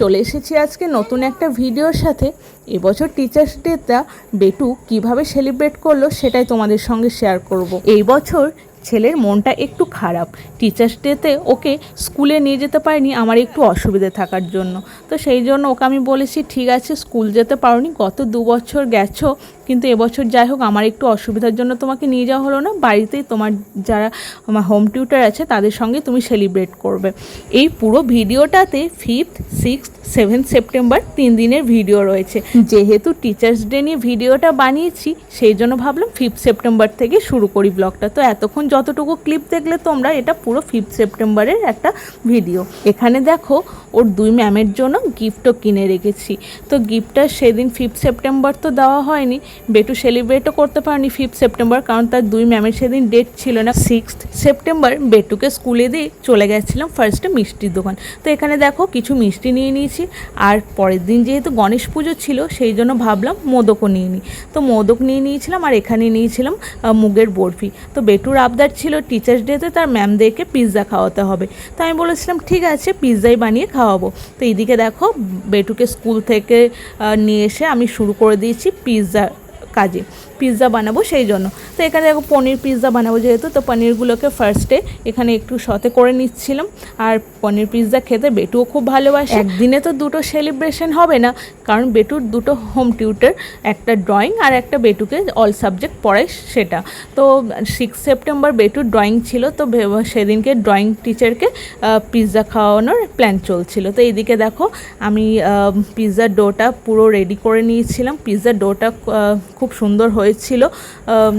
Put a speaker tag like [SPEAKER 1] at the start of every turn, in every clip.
[SPEAKER 1] চলে এসেছি আজকে নতুন একটা ভিডিওর সাথে। এবছর টিচার্স ডেটা বেটু কীভাবে সেলিব্রেট করল সেটাই তোমাদের সঙ্গে শেয়ার করব। এই বছর ছেলের মনটা একটু খারাপ। টিচার্স ডেতে ওকে স্কুলে নিয়ে যেতে পারিনি, আমার একটু অসুবিধে থাকার জন্য। তো সেই জন্য ওকে আমি বলেছি, ঠিক আছে, স্কুল যেতে পারোনি, গত দু বছর গেছো কিন্তু এবছর যাই হোক আমার একটু অসুবিধার জন্য তোমাকে নিয়ে যাওয়া হলো না। বাড়িতেই তোমার যারা আমার হোম টিউটার আছে তাদের সঙ্গে তুমি সেলিব্রেট করবে। এই পুরো ভিডিওটাতে ফিফথ সিক্সথ সেভেন্থ সেপ্টেম্বর তিন দিনের ভিডিও রয়েছে। যেহেতু টিচার্স ডে নিয়ে ভিডিওটা বানিয়েছি সেই জন্য ভাবলাম ফিফথ সেপ্টেম্বর থেকে শুরু করি ব্লগটা তো এতক্ষণ যতটুকু ক্লিপ দেখলে তোমরা এটা পুরো ফিফথ সেপ্টেম্বরের একটা ভিডিও এখানে দেখো ওর দুই ম্যামের জন্য গিফটও কিনে রেখেছি। তো গিফটটা সেদিন ফিফথ সেপ্টেম্বর তো দেওয়া হয়নি। বেটু সেলিব্রেটও করতে পারেনি ফিফথ সেপ্টেম্বর কারণ তার দুই ম্যামের সেদিন ডেট ছিল না। সিক্সথ সেপ্টেম্বর বেটুকে স্কুলে দিয়ে চলে গেছিলাম ফার্স্টে মিষ্টির দোকান। তো এখানে দেখো কিছু মিষ্টি নিয়ে নিয়েছি, আর পরের দিন যেহেতু গণেশ পুজো ছিল, সেই জন্য ভাবলাম মোদকও নিয়ে নিই। তো মোদক নিয়ে নিয়েছিলাম, আর এখানে নিয়েছিলাম মুগের বরফি। তো বেটুর আবদার ছিল টিচার্স ডেতে তার ম্যামদেরকে পিৎজা খাওয়াতে হবে। তো আমি বলেছিলাম, ঠিক আছে পিৎজাই বানিয়ে খাওয়াবো। তো এইদিকে দেখো বেটুকে স্কুল থেকে নিয়ে এসে আমি শুরু করে দিয়েছি পিৎজা কাজে পিৎজা বানাবো সেই জন্য। তো এখানে দেখো পনির পিৎজা বানাবো যেহেতু, তো পনিরগুলোকে ফার্স্টে এখানে একটু সতে করে নিচ্ছিলাম। আর পনির পিৎজা খেতে বেটুও খুব ভালোবাসে। একদিনে তো দুটো সেলিব্রেশন হবে না, কারণ বেটুর দুটো হোম টিউটার একটা ড্রয়িং আর একটা বেটুকে অল সাবজেক্ট পড়ায় সেটা। তো সিক্স সেপ্টেম্বর বেটুর ড্রয়িং ছিল, তো সেদিনকে ড্রয়িং টিচারকে পিৎজা খাওয়ানোর প্ল্যান চলছিল। তো এইদিকে দেখো, আমি পিৎজার ডোটা পুরো রেডি করে নিয়েছিলাম। পিৎজার ডোটা খুব সুন্দর হয়েছিল।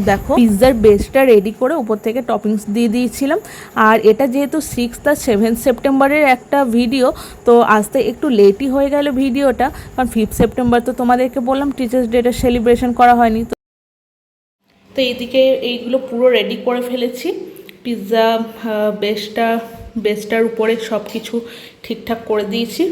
[SPEAKER 1] দেখো, পিৎজার বেসটা রেডি করে উপর থেকে টপিংস দিয়ে দিয়েছিলাম। আর এটা যেহেতু সিক্স আর সেভেন সেপ্টেম্বরের একটা ভিডিও তো আসতে একটু লেটই হয়ে গেল ভিডিওটা কারণ ফিফথ সেপ্টেম্বর তো তোমাদেরকে বললাম টিচার্স ডেটা সেলিব্রেশন করা হয়নি। তো তো এইদিকে এইগুলো পুরো রেডি করে ফেলেছি। পিৎজা বেসটা বেসটার উপরে সব কিছু ঠিকঠাক করে দিয়েছি।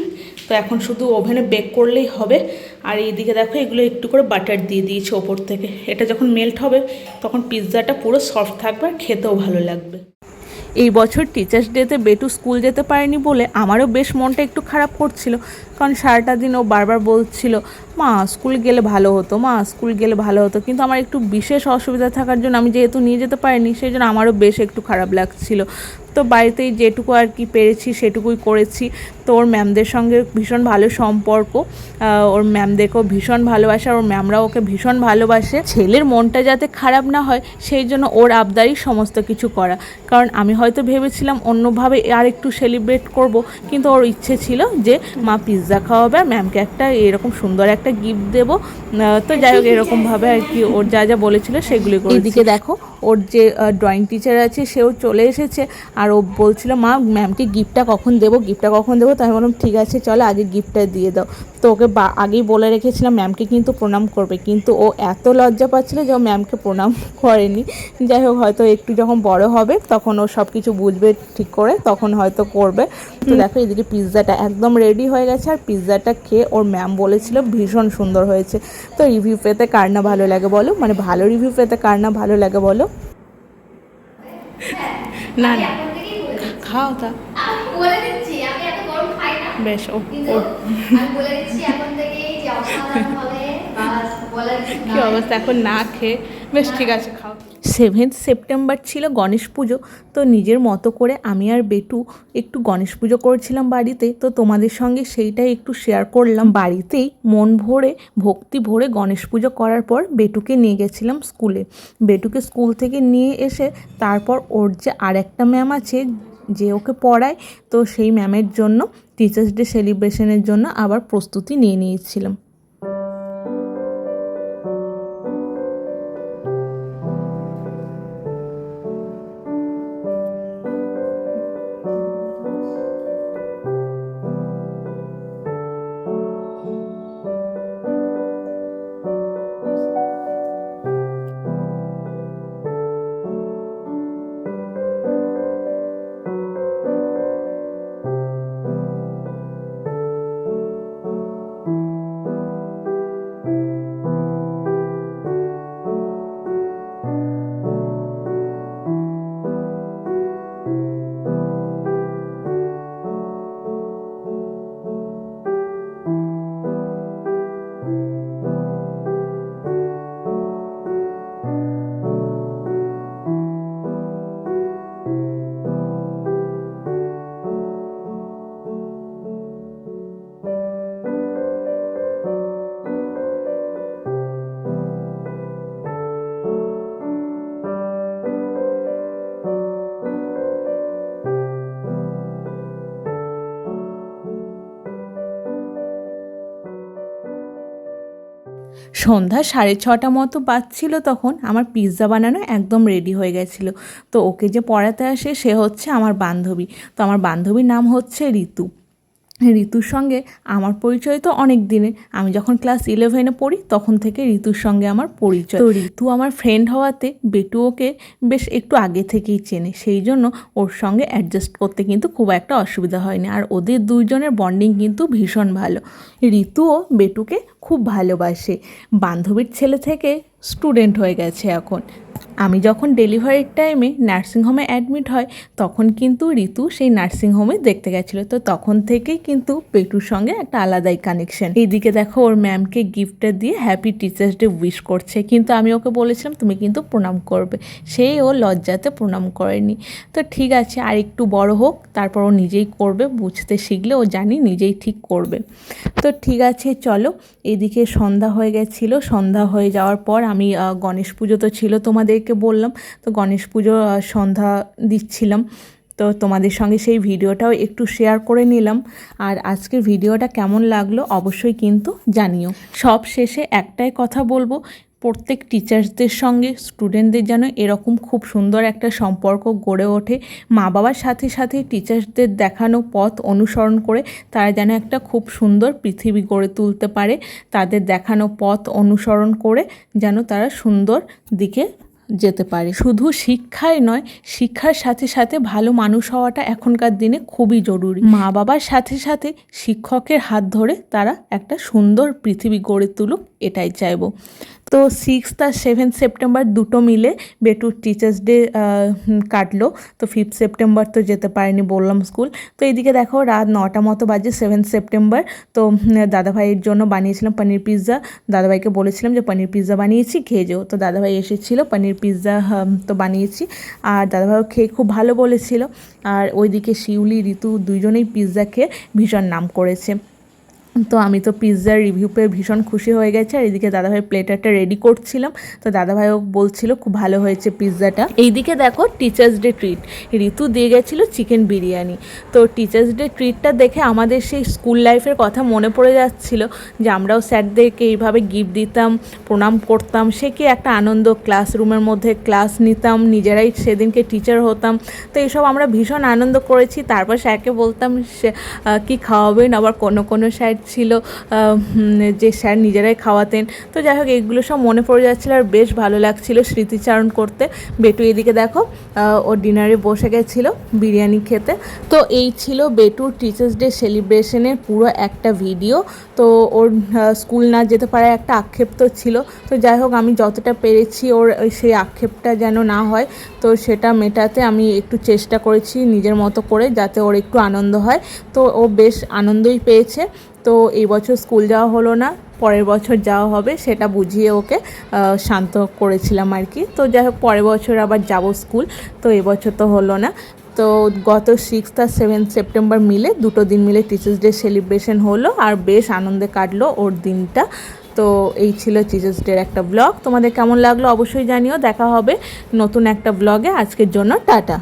[SPEAKER 1] তো এখন শুধু ওভেনে বেক করলেই হবে। আর এইদিকে দেখো, এগুলো একটু করে বাটার দিয়ে দিয়েছি ওপর থেকে। এটা যখন মেল্ট হবে, তখন পিৎজাটা পুরো সফট থাকবে আর খেতেও ভালো লাগবে। এই বছর টিচার্স ডেতে বেটু স্কুল যেতে পারেনি বলে আমারও বেশ মনটা একটু খারাপ করছিল। কারণ সারাটা দিন ও বারবার বলছিল, মা, স্কুল গেলে ভালো হতো, মা, স্কুল গেলে ভালো হতো। কিন্তু আমার একটু বিশেষ অসুবিধা থাকার জন্য আমি যেহেতু নিয়ে যেতে পারিনি, সেই জন্য আমারও বেশ একটু খারাপ লাগছিল। তো বাড়িতেই যেটুকু আর কি পেরেছি সেটুকুই করেছি। তো ওর ম্যামদের সঙ্গে ভীষণ ভালো সম্পর্ক। ওর ম্যামদেরকেও ভীষণ ভালোবাসে আর ওর ম্যামরাও ওকে ভীষণ ভালোবাসে। ছেলের মনটা যাতে খারাপ না হয় সেই জন্য ওর আবদারই সমস্ত কিছু করা। কারণ আমি হয়তো ভেবেছিলাম অন্যভাবে আর একটু সেলিব্রেট করব কিন্তু ওর ইচ্ছে ছিল যে মা পিৎজা খাওয়াবে আর ম্যামকে একটা এরকম সুন্দর একটা গিফট দেবো। তো যাই হোক এরকমভাবে আর কি ওর যা যা বলেছিল সেগুলি এদিকে দেখো ওর যে ড্রয়িং টিচার আছে সেও চলে এসেছে। আর ও বলছিল মা ম্যামকে গিফটটা কখন দেবো? গিফটটা কখন দেবো? তাই আমি বললাম ঠিক আছে চলো আগে গিফটটা দিয়ে দাও। তো ওকে বা- আগেই বলে রেখেছিলাম ম্যামকে কিন্তু প্রণাম করবে। কিন্তু ও এত লজ্জা পাচ্ছিল যে ও ম্যামকে প্রণাম করেনি। যাই হোক হয়তো একটু যখন বড় হবে তখন ও সব কিছু বুঝবে ঠিক করে তখন হয়তো করবে। তো দেখো এদিকে পিৎজাটা একদম রেডি হয়ে গেছে আর পিৎজাটা খেয়ে ওর ম্যাম বলেছিল ভীষণ সুন্দর হয়েছে। তো রিভিউ পেতে কার না ভালো লাগে বলো? মানে ভালো রিভিউ পেতে কার না ভালো লাগে বলো? না না খাও তা। বেশ ও কি অবস্থা? এখন না খেয়ে বেশ ঠিক আছে খাও। সেভেন্থ সেপ্টেম্বর ছিল গণেশ পুজো, তো নিজের মতো করে আমি আর বেটু একটু গণেশ পুজো করেছিলাম বাড়িতে, তো তোমাদের সঙ্গে সেইটাই একটু শেয়ার করলাম। বাড়িতেই মন ভরে, ভক্তি ভরে গণেশ পুজো করার পর বেটুকে নিয়ে গেছিলাম স্কুলে বেটুকে স্কুল থেকে নিয়ে এসে তারপর ওর যে আরেকটা ম্যাম আছে যে ওকে পড়ায়, তো সেই ম্যামের জন্য টিচার্স ডে সেলিব্রেশনের জন্য আবার প্রস্তুতি নিয়ে নিয়েছিলাম। সন্ধ্যা সাড়ে ছটা মতো বাজছিল তখন, আমার পিৎজা বানানো একদম রেডি হয়ে গেছিল। তো ওকে যে পড়াতে আসে সে হচ্ছে আমার বান্ধবী। তো আমার বান্ধবীর নাম হচ্ছে ঋতু। ঋতুর সঙ্গে আমার পরিচয় তো অনেক দিনের। আমি যখন ক্লাস ইলেভেনে পড়ি তখন থেকে ঋতুর সঙ্গে আমার পরিচয়। তো ঋতু? আমার ফ্রেন্ড হওয়াতে বেটু ওকে বেশ একটু আগে থেকেই চেনে। সেই জন্য ওর সঙ্গে অ্যাডজাস্ট করতে কিন্তু খুব একটা অসুবিধা হয়নি। আর ওদের দুইজনের বন্ডিং কিন্তু ভীষণ ভালো। ঋতুও বেটুকে খুব ভালোবাসে। বান্ধবীর ছেলে থেকে স্টুডেন্ট হয়ে গেছে এখন। আমি যখন ডেলিভারির টাইমে নার্সিংহোমে অ্যাডমিট হয়, তখন কিন্তু ঋতু সেই নার্সিংহোমে দেখতে গেছিল। তো তখন থেকেই কিন্তু পেটুর সঙ্গে একটা আলাদাই কানেকশন এইদিকে দেখো ওর ম্যামকে গিফটটা দিয়ে হ্যাপি টিচার্স ডে উইশ করছে। কিন্তু আমি ওকে বলেছিলাম, তুমি কিন্তু প্রণাম করবে। সেই ও লজ্জাতে প্রণাম করেনি। তো ঠিক আছে, আর একটু বড় হোক, তারপর ও নিজেই করবে, বুঝতে শিখলে ও জানি নিজেই ঠিক করবে। তো ঠিক আছে, চলো, এদিকে সন্ধ্যা হয়ে গেছিল। সন্ধ্যা হয়ে যাওয়ার পর আমি গণেশ পুজো তো ছিল তোমাদেরকে বললাম, তো গণেশ পুজো সন্ধ্যা দিচ্ছিলাম। তো তোমাদের সঙ্গে সেই ভিডিওটাও একটু শেয়ার করে নিলাম। আর আজকের ভিডিওটা কেমন লাগল অবশ্যই কিন্তু জানিও। সব শেষে একটাই কথা বলব, প্রত্যেক টিচার্সদের সঙ্গে স্টুডেন্টদের যেন এরকম খুব সুন্দর একটা সম্পর্ক গড়ে ওঠে। মা বাবার সাথে সাথে টিচার্সদের দেখানো পথ অনুসরণ করে তারা যেন একটা খুব সুন্দর পৃথিবী গড়ে তুলতে পারে। তাদের দেখানো পথ অনুসরণ করে যেন তারা সুন্দর দিকে যেতে পারে। শুধু শিক্ষাই নয়, শিক্ষার সাথে সাথে ভালো মানুষ হওয়াটা এখনকার দিনে খুবই জরুরি। মা বাবার সাথে সাথে শিক্ষকের হাত ধরে তারা একটা সুন্দর পৃথিবী গড়ে তুলুক, এটাই চাইব। তো সিক্সথ আর সেভেন্থ সেপ্টেম্বর দুটো মিলে বেটুর টিচার্স ডে কাটলো। তো ফিফথ সেপ্টেম্বর তো যেতে পারেনি বললাম স্কুল তো এইদিকে দেখো রাত নটা মতো বাজে সেভেন্থ সেপ্টেম্বর তো দাদাভাইয়ের জন্য বানিয়েছিলাম পনির পিৎজা দাদাভাইকে বলেছিলাম যে, পনির পিৎজা বানিয়েছি, খেয়ে যেও। তো দাদাভাই এসেছিল, পনির পিৎজা তো বানিয়েছি। আর দাদাভাইও খেয়ে খুব ভালো বলেছিল। আর ওইদিকে শিউলি, ঋতু দুজনেই পিৎজা খেয়ে ভীষণ নাম করেছে। তো আমি তো পিৎজার রিভিউ পেয়ে ভীষণ খুশি হয়ে গেছে। আর এদিকে দাদাভাই প্লেটারটা রেডি করছিলাম। তো দাদাভাইও বলছিল, খুব ভালো হয়েছে পিৎজাটা এইদিকে দেখো টিচার্স ডে ট্রিট ঋতু দিয়ে গেছিল চিকেন বিরিয়ানি। তো টিচার্স ডে ট্রিটটা দেখে আমাদের সেই স্কুল লাইফের কথা মনে পড়ে যাচ্ছিল যে আমরাও স্যারদেরকে এইভাবে গিফট দিতাম, প্রণাম করতাম। সে কি একটা আনন্দ ক্লাসরুমের মধ্যে ক্লাস নিতাম, নিজেরাই সেদিনকে টিচার হতাম। তো এইসব আমরা ভীষণ আনন্দ করেছি। তারপর স্যারকে বলতাম, সে কি খাওয়াবেন? আবার কোনো কোনো স্যার ছিল যে স্যার নিজেরাই খাওয়াতেন। তো যাই হোক এইগুলো সব মনে পড়ে যাচ্ছিল আর বেশ ভালো লাগছিল স্মৃতিচারণ করতে। বেটু এদিকে দেখো আহ, ও ডিনারে বসে গেছিল বিরিয়ানি খেতে। তো এই ছিল বেটুর টিচার্স ডে সেলিব্রেশনের পুরো একটা ভিডিও। তো ওর স্কুল না যেতে পারার একটা আক্ষেপ তো ছিল। তো যাই হোক আমি যতটা পেরেছি ওর সেই আক্ষেপটা যেন না হয় তো সেটা মেটাতে আমি একটু চেষ্টা করেছি নিজের মতো করে যাতে ওর একটু আনন্দ হয়। তো ও বেশ আনন্দই পেয়েছে। তো এই বছর স্কুল যাওয়া হলো না, পরের বছর যাওয়া হবে সেটা বুঝিয়ে ওকে শান্ত করেছিলাম আর কি। তো যাই হোক, পরের বছর আবার যাব স্কুল, তো এবছর তো হলো না। তো গত সিক্সথ আর সেভেন্থ সেপ্টেম্বর মিলে দুটো দিন মিলে টিচার্স ডে সেলিব্রেশন হলো আর বেশ আনন্দে কাটলো ওর দিনটা। তো এই ছিল টিচার্স ডের একটা ব্লগ তোমাদের কেমন লাগল অবশ্যই জানিও। দেখা হবে নতুন একটা ব্লগে আজকের জন্য টাটা।